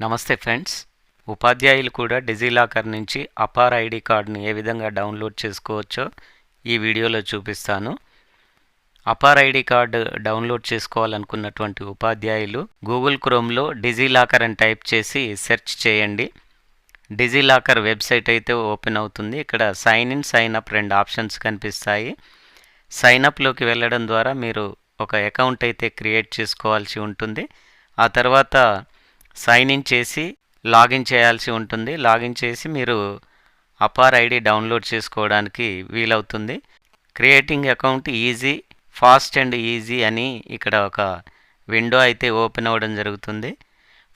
నమస్తే ఫ్రెండ్స్. ఉపాధ్యాయులు కూడా డిజిలాకర్ నుంచి అపార్ ఐడి కార్డుని ఏ విధంగా డౌన్లోడ్ చేసుకోవచ్చో ఈ వీడియోలో చూపిస్తాను. అపార్ ఐడి కార్డు డౌన్లోడ్ చేసుకోవాలనుకున్నటువంటి ఉపాధ్యాయులు గూగుల్ క్రోమ్లో డిజిలాకర్ అని టైప్ చేసి సెర్చ్ చేయండి. డిజిలాకర్ వెబ్సైట్ అయితే ఓపెన్ అవుతుంది. ఇక్కడ సైన్ ఇన్ సైన్ అప్ రెండు ఆప్షన్స్ కనిపిస్తాయి. సైన్ అప్లోకి వెళ్ళడం ద్వారా మీరు ఒక అకౌంట్ అయితే క్రియేట్ చేసుకోవాల్సి ఉంటుంది. ఆ తర్వాత సైన్ ఇన్ చేసి లాగిన్ చేయాల్సి ఉంటుంది. లాగిన్ చేసి మీరు అపార్ ఐడి డౌన్లోడ్ చేసుకోవడానికి వీలవుతుంది. Creating account easy fast and easy అని ఇక్కడ ఒక విండో అయితే ఓపెన్ అవ్వడం జరుగుతుంది.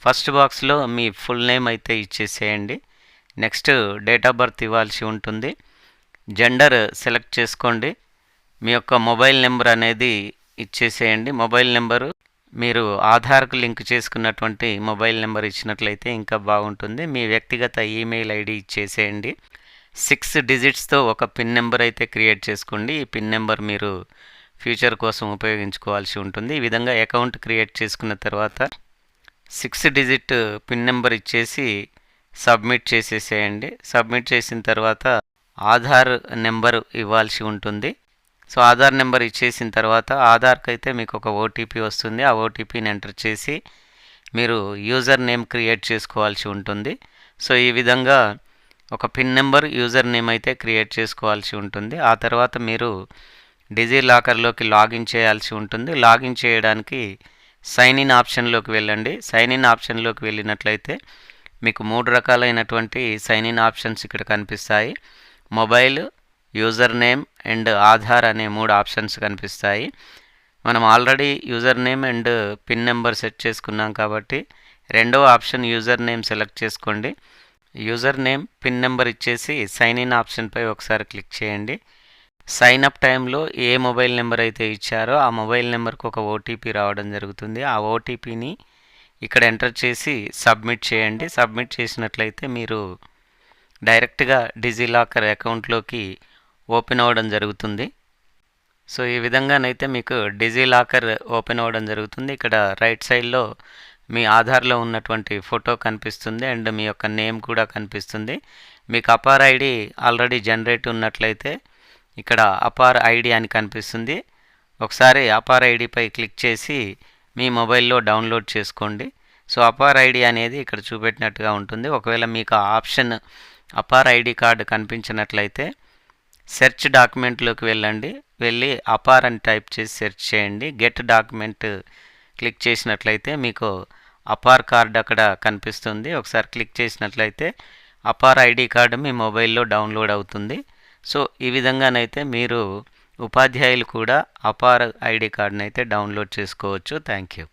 ఫస్ట్ బాక్స్లో మీ ఫుల్ నేమ్ అయితే ఇచ్చేసేయండి. నెక్స్ట్ డేట్ ఆఫ్ బర్త్ ఇవ్వాల్సి ఉంటుంది. జెండర్ సెలెక్ట్ చేసుకోండి. మీ యొక్క మొబైల్ నెంబర్ అనేది ఇచ్చేసేయండి. మొబైల్ నెంబరు మీరు ఆధార్కు లింక్ చేసుకున్నటువంటి మొబైల్ నెంబర్ ఇచ్చినట్లయితే ఇంకా బాగుంటుంది. మీ వ్యక్తిగత ఈమెయిల్ ఐడి ఇచ్చేసేయండి. సిక్స్ డిజిట్స్తో ఒక పిన్ నెంబర్ అయితే క్రియేట్ చేసుకోండి. ఈ పిన్ నెంబర్ మీరు ఫ్యూచర్ కోసం ఉపయోగించుకోవాల్సి ఉంటుంది. ఈ విధంగా అకౌంట్ క్రియేట్ చేసుకున్న తర్వాత సిక్స్ డిజిట్ పిన్ నెంబర్ ఇచ్చేసి సబ్మిట్ చేసేసేయండి. సబ్మిట్ చేసిన తర్వాత ఆధార్ నెంబర్ ఇవ్వాల్సి ఉంటుంది. సో ఆధార్ నెంబర్ ఇచ్చేసిన తర్వాత ఆధార్కి అయితే మీకు ఒక ఓటీపీ వస్తుంది. ఆ ఓటీపీని ఎంటర్ చేసి మీరు యూజర్ నేమ్ క్రియేట్ చేసుకోవాల్సి ఉంటుంది. సో ఈ విధంగా ఒక పిన్ నెంబర్ యూజర్ నేమ్ అయితే క్రియేట్ చేసుకోవాల్సి ఉంటుంది. ఆ తర్వాత మీరు డిజీ లాకర్లోకి లాగిన్ చేయాల్సి ఉంటుంది. లాగిన్ చేయడానికి సైన్ ఇన్ ఆప్షన్లోకి వెళ్ళండి. సైన్ ఇన్ ఆప్షన్లోకి వెళ్ళినట్లయితే మీకు మూడు రకాలైనటువంటి సైన్ ఇన్ ఆప్షన్స్ ఇక్కడ కనిపిస్తాయి. Mobile user name and Aadhaar అనే మూడు ఆప్షన్స్ కనిపిస్తాయి. మనం already user name and pin number set చేసుకున్నాం కాబట్టి రెండో ఆప్షన్ యూజర్ నేమ్ సెలెక్ట్ చేసుకోండి. యూజర్ నేమ్ పిన్ నెంబర్ ఇచ్చేసి సైన్ ఇన్ ఆప్షన్పై ఒకసారి క్లిక్ చేయండి. సైన్ అప్ టైంలో ఏ మొబైల్ నెంబర్ అయితే ఇచ్చారో ఆ మొబైల్ నెంబర్కి ఒక ఓటీపీ రావడం జరుగుతుంది. ఆ ఓటీపీని ఇక్కడ ఎంటర్ చేసి సబ్మిట్ చేయండి. సబ్మిట్ చేసినట్లయితే మీరు డైరెక్ట్గా డిజిలాకర్ అకౌంట్లోకి ఓపెన్ అవ్వడం జరుగుతుంది. సో ఈ విధంగానైతే మీకు డిజిలాకర్ ఓపెన్ అవ్వడం జరుగుతుంది. ఇక్కడ రైట్ సైడ్లో మీ ఆధార్లో ఉన్నటువంటి ఫోటో కనిపిస్తుంది. అండ్ మీ యొక్క నేమ్ కూడా కనిపిస్తుంది. మీకు అపార్ ఐడి ఆల్రెడీ జనరేట్ ఉన్నట్లయితే ఇక్కడ అపార్ ఐడి అని కనిపిస్తుంది. ఒకసారి అపార్ ఐడిపై క్లిక్ చేసి మీ మొబైల్లో డౌన్లోడ్ చేసుకోండి. సో అపార్ ఐడి అనేది ఇక్కడ చూపెట్టినట్టుగా ఉంటుంది. ఒకవేళ మీకు ఆప్షన్ అపార్ ఐడి కార్డు కనిపించినట్లయితే సెర్చ్ డాక్యుమెంట్లోకి వెళ్ళండి. వెళ్ళి అపార్ అని టైప్ చేసి సెర్చ్ చేయండి. గెట్ డాక్యుమెంట్ క్లిక్ చేసినట్లయితే మీకు అపార్ కార్డ్ అక్కడ కనిపిస్తుంది. ఒకసారి క్లిక్ చేసినట్లయితే అపార్ ఐడి కార్డు మీ మొబైల్లో డౌన్లోడ్ అవుతుంది. సో ఈ విధంగానైతే మీరు ఉపాధ్యాయులు కూడా అపార్ ఐడి కార్డునైతే డౌన్లోడ్ చేసుకోవచ్చు. Thank you.